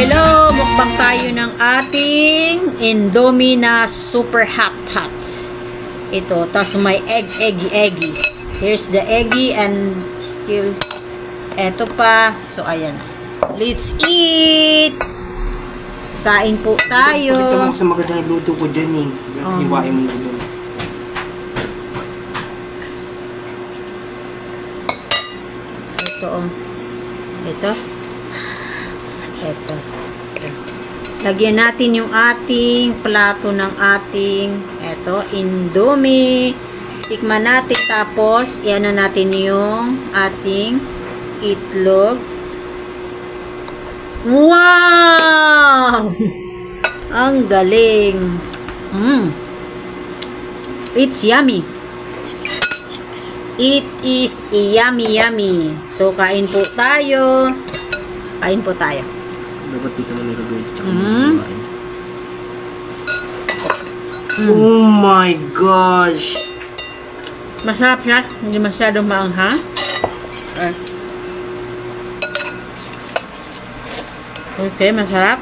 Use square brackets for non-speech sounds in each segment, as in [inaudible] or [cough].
hello! Mukbang tayo ng ating Indomie na super hot hot. Ito, tapos may egg, eggy, eggy. Here's the eggy and still, eto pa. So, ayan. Let's eat! Kain po tayo. Pakita mo sa maganda na luto ko dyan eh. Oh. Hiwain mo dyan. Ito, oh. Ito. Ito. Lagyan natin yung ating plato ng ating eto, indomie. Tikman natin tapos iano natin yung ating itlog. Wow! [laughs] Ang galing. Mm. It's yummy. It is yummy yummy. So, kain po tayo. Kain po tayo. Dapat dito mo nilagay sa tsaka Mm. hiwain. Oh my gosh! Masarap siya. Hindi masyadong maanghang. Ah. Okay, masarap.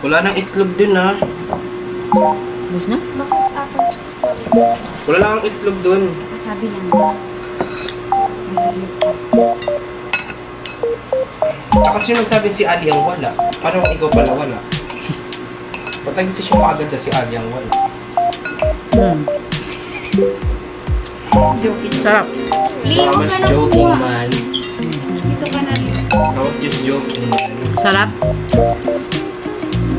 Wala nang itlog dun ha. Bus na? Bakit ako? Wala lang ang itlog dun. Sabi lang. Tsaka sino nagsabi si Ali ang wala? Kung ikaw pala wala? Ba't nag-decision ka agad na si Ali ang wala? Hmm. Sarap. I was ka na joking man. Dito ka na, Lee. I was just joking man. Sarap.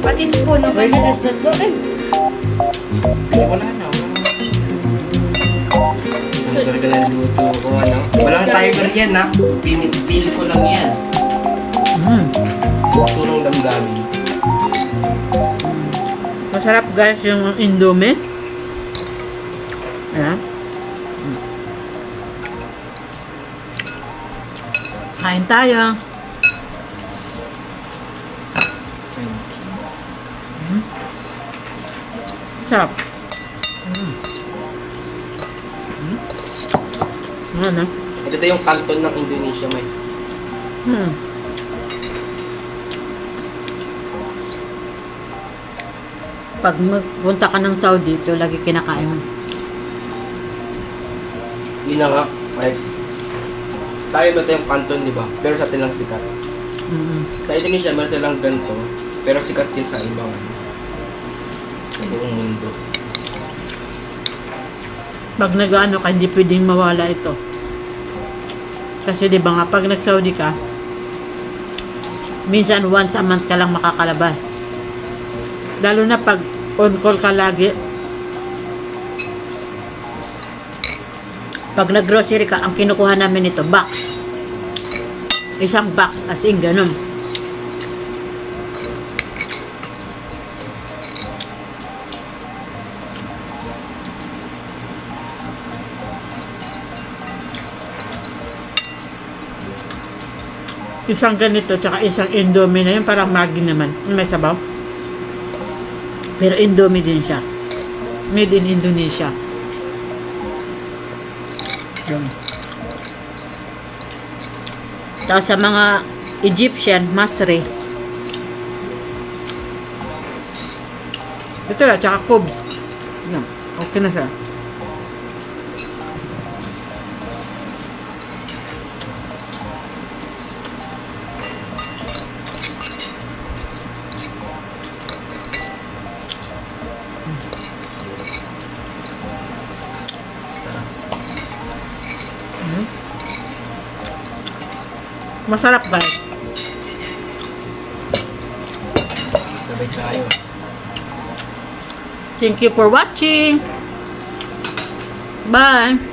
Pati spoon, Pwede na. Ay, wala na. Wala na. Ang talaga ng luto ko, ano? Walang timer yan, ha? Pili ko lang yan. Mm. Puso ng damdamin. Masarap guys yung indomie. Ayan. Kain tayo. Sarap. Mm. Mm. Ano? Ito daw yung kanton ng Indonesia, may. Hmm. Pag magpunta ka ng Saudi, ito lagi kinakain mo. Yun na nga. Ay, tayo ba yung kanton, di ba? Pero sa atin lang sikat. Mm. Sa Indonesia, meron silang ganito. Pero sikat din sa ibang sa buong mundo. Pag nag-ano ka, hindi pwedeng mawala ito. Kasi di ba nga, pag nag-Saudi ka, minsan once a month ka lang makakalabas. Lalo na pag on call ka lagi. Pag nag-grocery ka, ang kinukuha namin ito, box. Isang box, as in ganun. Isang ganito, tsaka isang indomie na yun, parang Maggi naman. May sabaw. Pero indomie din siya. Made in Indonesia. Yun. Tapos sa mga Egyptian, masre. Ito lang, tsaka cubes. Yan. Okay na siya. Masarap guys. Sabay tayo. Thank you for watching. Bye.